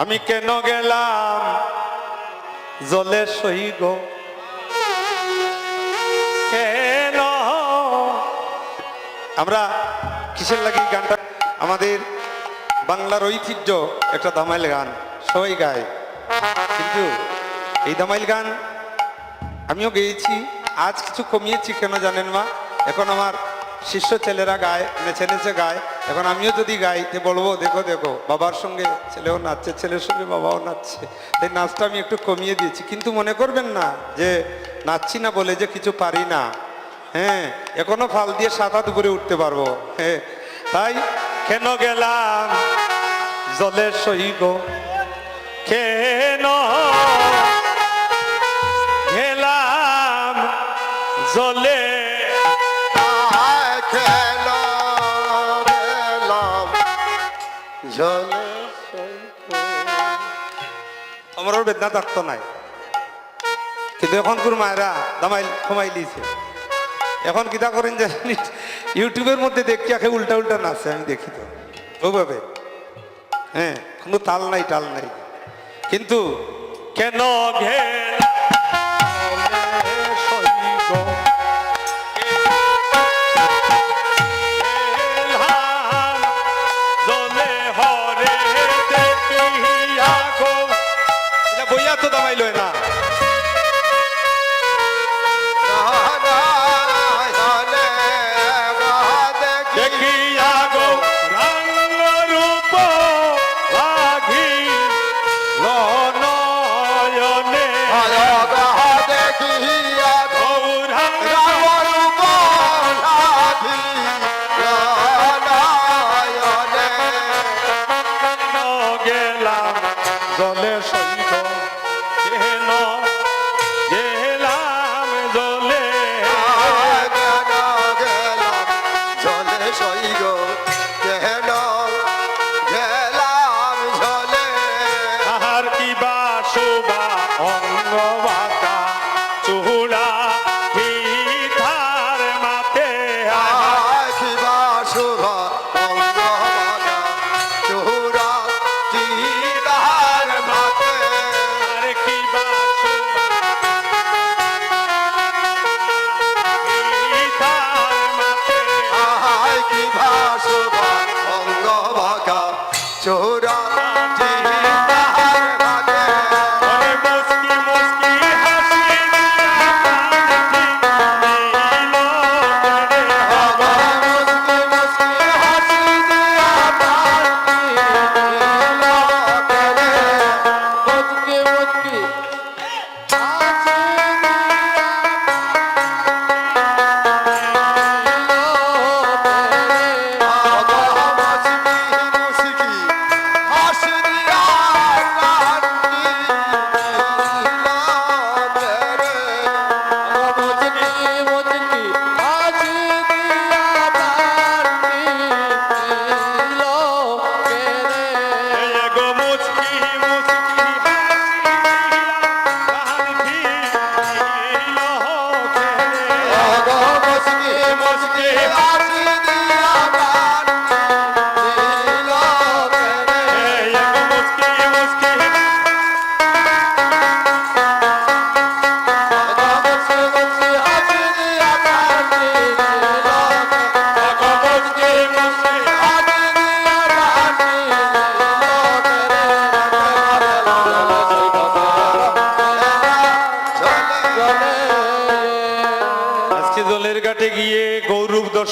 আমি কেন গেলাম? জলে সই গো। কেন? আমরা কিসের লাগি গানটা? আমাদের বাংলার ঐতিহ্য একটা দামাইল গান, সবাই গায়। কিন্তু এই দামাইল গান আমিও গেয়েছি, আজ কিছু কমিয়েছি, কেন জানেন মা? এখন আমার শিষ্য ছেলেরা গায়, নেচে নেচে গায়। এখন আমিও যদি গাই তে বলব, দেখো দেখো, বাবার সঙ্গে ছেলেও নাচছে, ছেলের সঙ্গে বাবাও নাচছে। এই নাচটা আমি একটু কমিয়ে দিয়েছি। কিন্তু মনে করবেন না যে নাচছি না বলে যে কিছু পারি না। হ্যাঁ এখনও ফাল দিয়ে সাত হাত উপরে উঠতে পারব। হ্যাঁ তাই কেন গেলাম? জলের সহিগ কেন? গেলাম জলে আমারও বেদনা থাকতো নাই। কিন্তু এখন কোন মায়েরা দামাইল, কমাই দিয়েছে এখন কিতা করেন জানি ইউটিউবের মধ্যে দেখি আখে উল্টা উল্টা নাচে, আমি দেখি তো। ওভাবে হ্যাঁ কোনো তাল নাই, টাল নাই। কিন্তু কেন ঘের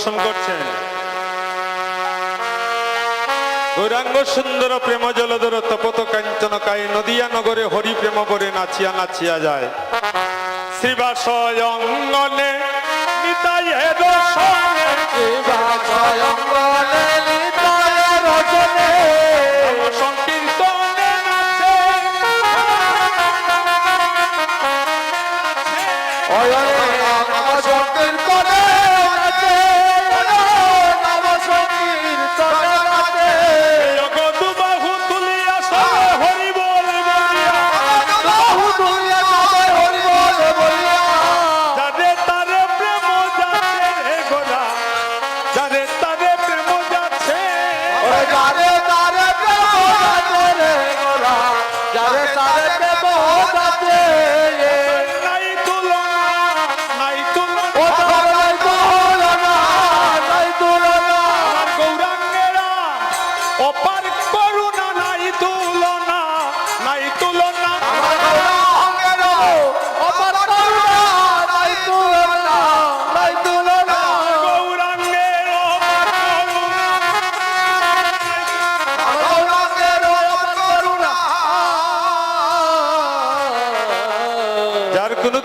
দর্শন করছেন। গৌরাঙ্গ সুন্দর প্রেম জলধর তপত কাঞ্চন কায় নদিয়া নগরে হরি প্রেম করে নাচিয়া নাচিয়া যায়। শ্রীবাস অঙ্গনে সংকীর্তনে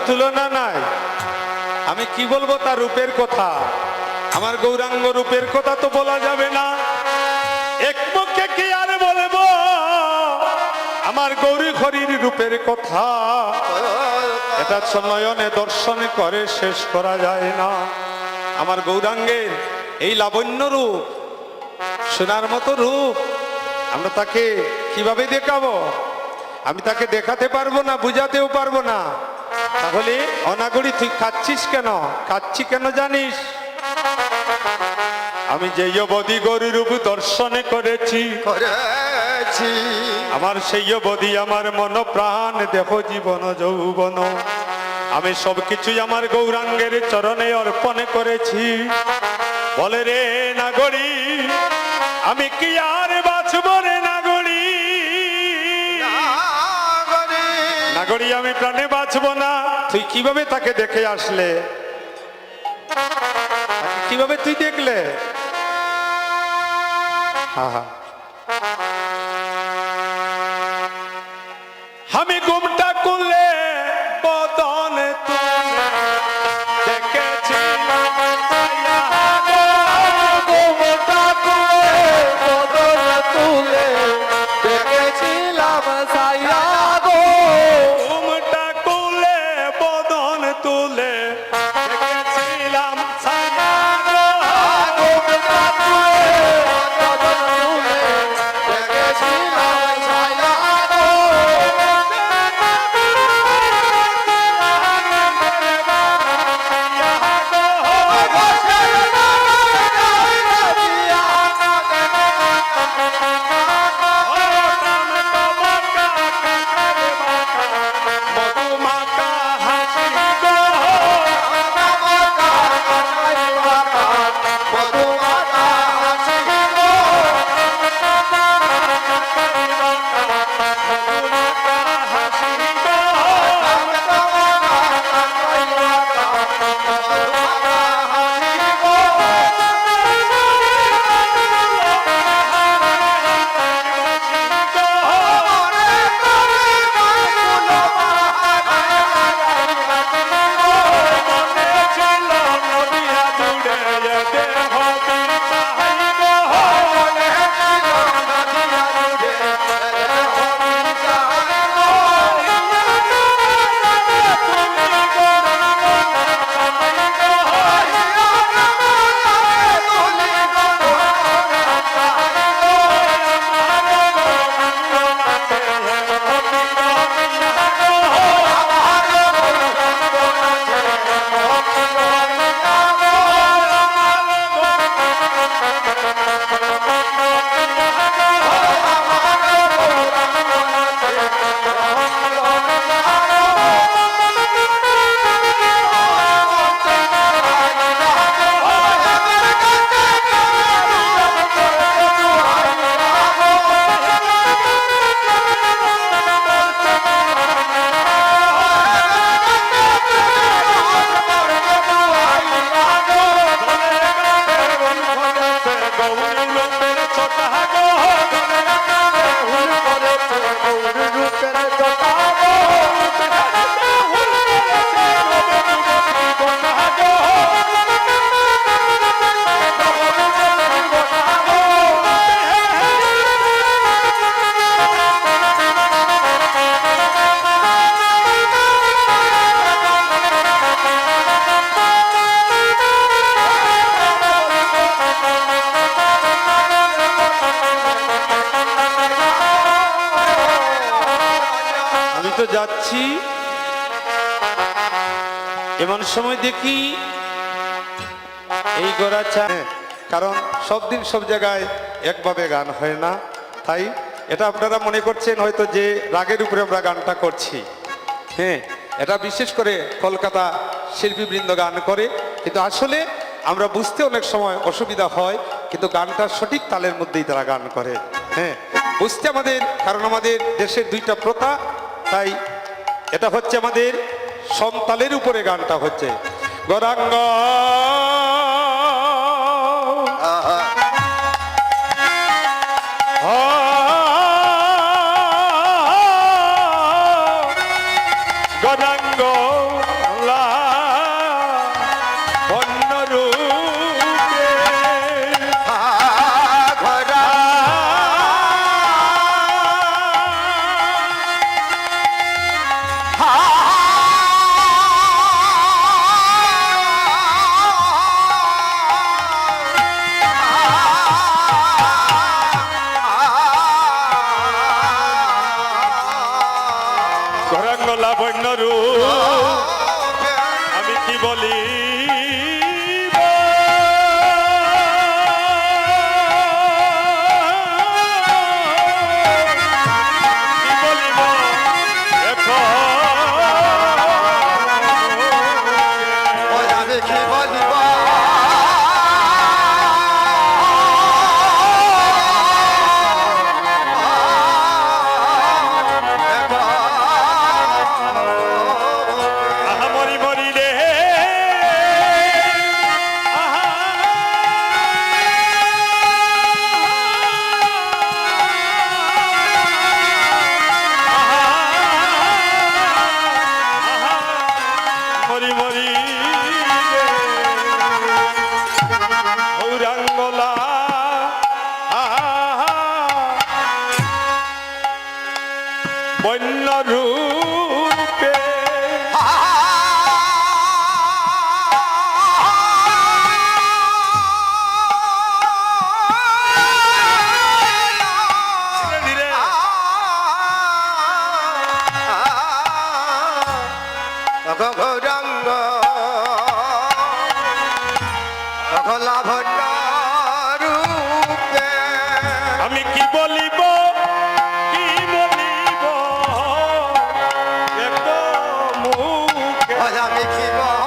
তুলনা নাই। আমি কি বলব তার রূপের কথা? আমার গৌরাঙ্গ রূপের কথা তো বলা যাবে না। এক মুখে কি আর বলব? আমার গৌরী হরির রূপের কথা। এটা নয়নে দর্শন করে শেষ করা যায় না। আমার গৌরাঙ্গের এই লাবণ্য রূপ, সোনার মতো রূপ, আমরা তাকে কীভাবে দেখাবো? আমি তাকে দেখাতে পারব না, বুঝাতেও পারব না। তাহলে অনাগরি তুই খাচ্ছিস কেন? খাচ্ছি কেন জানিস? আমি যে বদি গরু রূপ দর্শনে করেছি। করেছি। আমার সেই বদি আমার মন প্রাণ দেহ জীবন যৌবন। আমি সবকিছুই আমার গৌরাঙ্গের চরণে অর্পণ করেছি। বলে রে নাগরি আমি কি আর নাগরি আমি প্রাণে বাঁচব না। তুই কীভাবে তাকে দেখে আসলে? কীভাবে তুই দেখলে? হা হা। দেখি। এই গোড়াচা কারণ সব দিন সব জায়গায় একভাবে গান হয় না। তাই এটা আপনারা মনে করছেন হয়তো যে রাগের উপরে আমরা গানটা করছি। হ্যাঁ এটা বিশেষ করে কলকাতা শিল্পীবৃন্দ গান করে। কিন্তু আসলে আমরা বুঝতে অনেক সময় অসুবিধা হয়, কিন্তু গানটা সঠিক তালের মধ্যেই তারা গান করে। হ্যাঁ বুঝতে আমাদের, কারণ আমাদের দেশের দুইটা প্রথা। তাই এটা হচ্ছে আমাদের সমতালের উপরে গানটা হচ্ছে। গরাঙ্গ বন্য রূপে আমি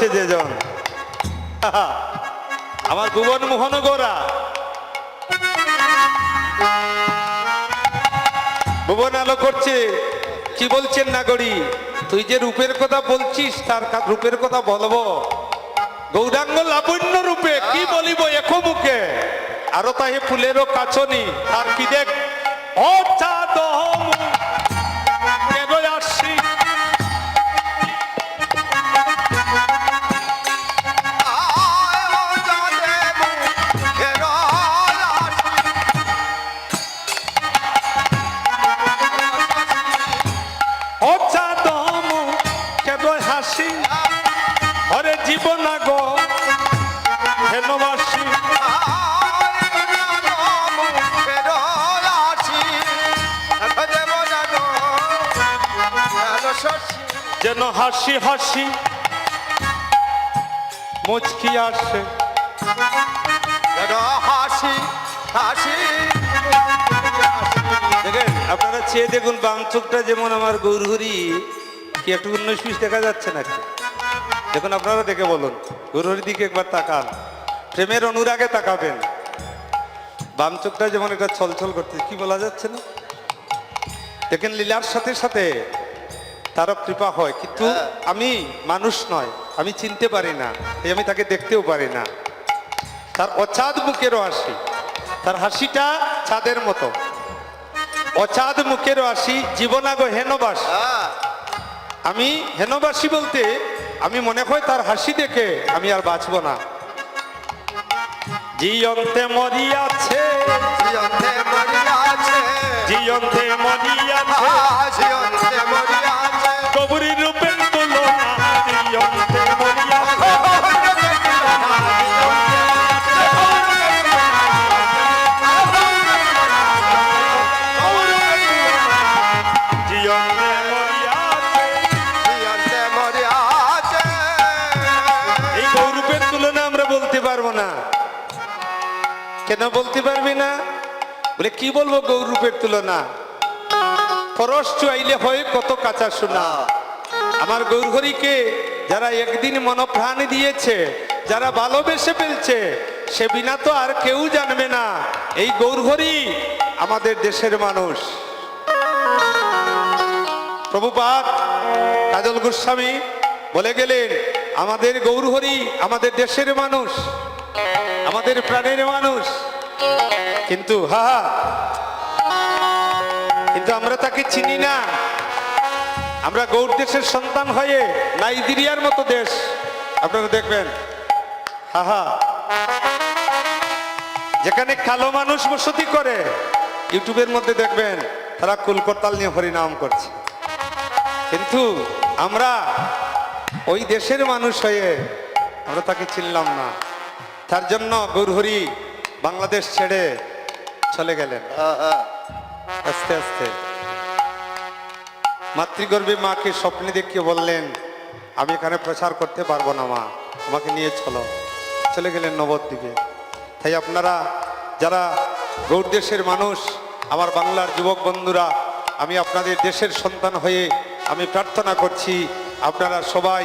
আলো করছে যে জন। আমার ভুবন মোহন গোরা। ভুবন আলো করছে কি বলছেন নাগরী? তুই যে রূপের কথা বলছিস তার রূপের কথা বলব। গৌরাঙ্গ লাবণ্য রূপে কি বলিব একো মুখে? আরও তাহে ফুলেরও কাছনি আর কি দেখ? ও চাঁদ যেন হাসি হাসি মুচকি আসে। যেন হাসি হাসি দেখেন আপনারা চেয়ে দেখুন বাম চোখটা যেমন আমার গৌরহরি কি একটু উনিশ পিস দেখা যাচ্ছে নাকি? দেখুন আপনারা দেখে বলুন গৌরহরির দিকে একবার তাকান। প্রেমের অনুরাগে তাকাবেন। বাম চোখটা যেমন একটা ছলছল করতে কি বলা যাচ্ছে না? দেখেন লীলার সাথে সাথে তারও কৃপা হয়। কিন্তু আমি মানুষ নয় আমি চিনতে পারি না এই আমি তাকে দেখতেও পারি না। তার অচাঁদ মুখেরও হাসি তার হাসিটা চাঁদের মতো। অচাঁদ মুখেরও হাসি জীবনাগ হেনবাস। হ্যাঁ। আমি হেনবাসী বলতে আমি মনে হয় তার হাসি দেখে আমি আর বাঁচব না। জিয়ন্তে মরিয়াছে। জিয়ন্তে মরিয়াছে। জিয়ন্তে মরিয়াছে জিয়ন্তে মরিয়াছে কবরী রূপের তুলনা জিয়ন্তে মরিয়াছে জিয়ন্তে মরিয়াছে জিয়ন্তে মরিয়াছে এই গৌরূপের তুলনা আমরা বলতে পারব না। কেন বলতে পারবি না? বলে, কি বলব গৌর রূপের তুলনা? পরশ চুয়াইলে হয় কত কাঁচা শোনা আমার গৌরহরিকে যারা একদিন মনপ্রাণ দিয়েছে, যারা ভালোবেসে ফেলছে, সে বিনা তো আর কেউ জানবে না, এই গৌরহরি আমাদের দেশের মানুষ। প্রভুপাত কাজল গোস্বামী বলে গেলেন, আমাদের গৌরহরি আমাদের দেশের মানুষ, আমাদের প্রাণের মানুষ। কিন্তু, হা কিন্তু আমরা তাকে চিনি না। আমরা গৌর দেশের সন্তান হয়ে নাইজেরিয়ার মতো দেশ। আপনারা দেখবেন, হা হা। যেখানে কালো মানুষ বসতি করে, ইউটিউবের মধ্যে দেখবেন, তারা কুলকর্তাল নিয়ে হরিনাম করছে। কিন্তু আমরা ওই দেশের মানুষ হয়ে আমরা তাকে চিনলাম না। তার জন্য গৌরহরি বাংলাদেশ ছেড়ে চলে গেলেন। আস্তে আস্তে। মাতৃগর্ভে মাকে স্বপ্নে দেখিয়ে বললেন আমি এখানে প্রচার করতে পারব না মা। আমাকে নিয়ে চলো। চলে গেলেন নবদ্বীপে। তাই আপনারা যারা গৌর দেশের মানুষ আমার বাংলার যুবক বন্ধুরা আমি আপনাদের দেশের সন্তান হয়ে আমি প্রার্থনা করছি আপনারা সবাই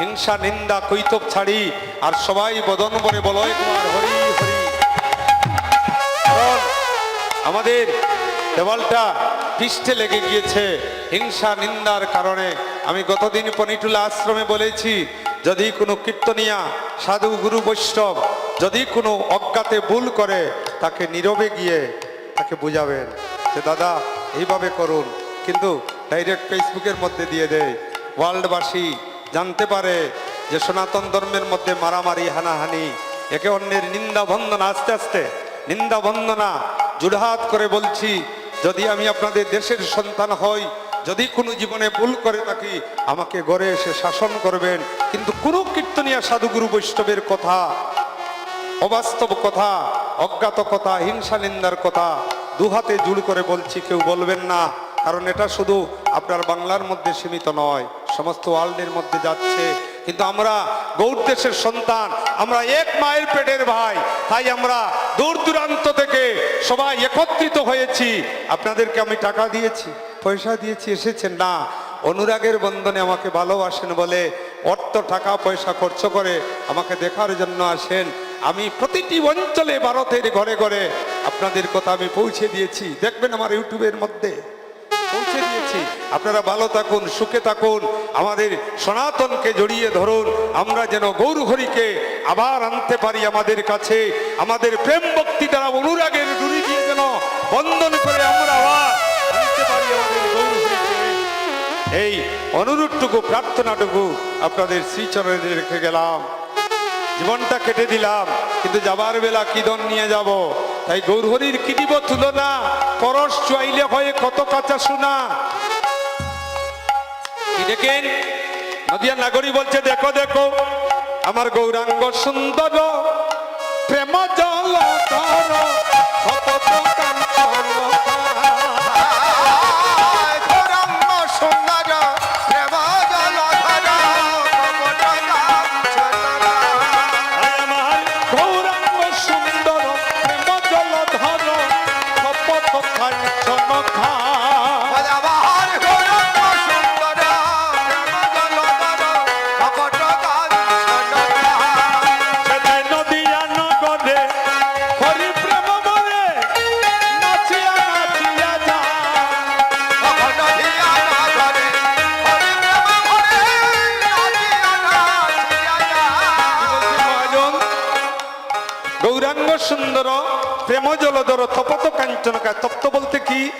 হিংসা নিন্দা কৈতব ছাড়ি আর সবাই বদন বলে বলয় কুমার হরি হরি আমাদের দেওয়ালটা পৃষ্ঠে লেগে গিয়েছে। হিংসা, নিন্দার কারণে। আমি গতদিন পনিটুলা আশ্রমে বলেছি, যদি কোনো কীর্তনিয়া, সাধু গুরু বৈষ্ণব, যদি কোনো অজ্ঞাতে ভুল করে, তাকে নীরবে গিয়ে তাকে বুঝাবেন যে, দাদা, এইভাবে করুন। কিন্তু ডাইরেক্ট ফেসবুকের মধ্যে দিয়ে দেয়। ওয়ার্ল্ডবাসী জানতে পারে যে, সনাতন ধর্মের মধ্যে মারামারি, হানাহানি, একে অন্যের নিন্দা, বন্দনা, আস্তে আস্তে। নিন্দা, বন্দনা জুড়হাত করে বলছি, যদি আমি আপনাদের দেশের সন্তান হই, যদি কোনো জীবনে ভুল করে থাকি, আমাকে গড়ে এসে শাসন করবেন। কিন্তু কোনো কীর্তনিয়া সাধুগুরু বৈষ্ণবের কথা, অবাস্তব কথা, অজ্ঞাত কথা, হিংসা নিন্দার কথা, দুহাতে জুড় করে বলছি, কেউ বলবেন না। কারণ এটা শুধু আপনার বাংলার মধ্যে সীমিত নয়, সমস্ত ওয়ার্ল্ডের মধ্যে যাচ্ছে। কিন্তু আমরা গৌর দেশের সন্তান, আমরা এক মায়ের পেটের ভাই, তাই আমরা দূর দূরান্ত থেকে সবাই একত্রিত হয়েছি। আপনাদেরকে আমি টাকা দিয়েছি, পয়সা দিয়েছি, এসেছেন না। অনুরাগের বন্ধনে আমাকে ভালোবাসেন বলে অর্থ, টাকা, পয়সা খরচ করে আমাকে দেখার জন্য আসেন। আমি প্রতিটি অঞ্চলে ভারতের ঘরে ঘরে আপনাদের কথা আমি পৌঁছে দিয়েছি। দেখবেন আমার ইউটিউবের মধ্যে। পৌঁছে দিয়েছি। আপনারা ভালো থাকুন, সুখে থাকুন, আমাদের সনাতনকে জড়িয়ে ধরুন। আমরা যেন গৌরহরিকে আবার আনতে পারি আমাদের কাছে। আমাদের প্রেম ভক্তি দ্বারা অনুরাগের ডুরি দিয়ে যেন বন্ধন করে আমরা আবার আনতে পারি আমাদের এই অনুরোধটুকু, প্রার্থনাটুকু আপনাদের শ্রীচরণে রেখে গেলাম। জীবনটা কেটে দিলাম, কিন্তু যাবার বেলা কিদন নিয়ে যাব? তাই গৌরহরির কি দিব তুলনা? পরশ চাইলে হয়ে কত কাঁচা শোনা দেখেন? নদিয়া নাগরী বলছে, দেখো দেখো, আমার গৌরাঙ্গ সুন্দর প্রেম জল ধর তপত তপ্ত বলতে কি?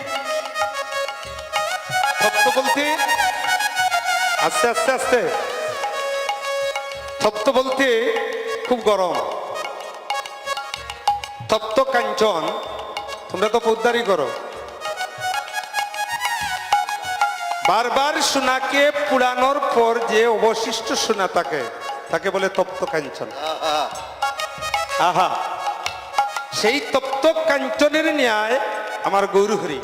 তপ্ত বলতে? আস্তে আস্তে আস্তে। তপ্ত বলতে খুব গরম। তপ্ত কাঞ্চন তোমরা তো পৌদ্দারি করো। বারবার সোনাকে পুরানোর পর যে অবশিষ্ট সোনা থাকে তাকে বলে তপ্ত কাঞ্চন। আহা। সেই তপ্ত কাঞ্চনের ন্যায় আমার গৌরহরি।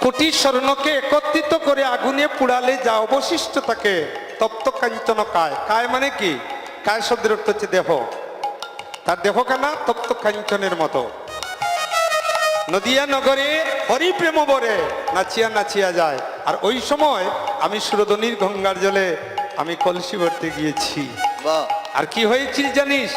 কোটি স্বর্ণকে একত্রিত করে আগুনে পুড়ালে যা অবশিষ্ট থাকে তপ্ত কাঞ্চন কায়। কায় মানে কি? কায় শব্দের অর্থ হচ্ছে দেহ। তার দেহ কানা তপ্ত কাঞ্চনের মতো। নদিয়া নগরে হরিপ্রেম বরে নাচিয়া নাচিয়া যায়। আর ওই সময় আমি সুরদনির গঙ্গার জলে আমি কলসি ভরতে গিয়েছি। আর কি হয়েছিল জানিস?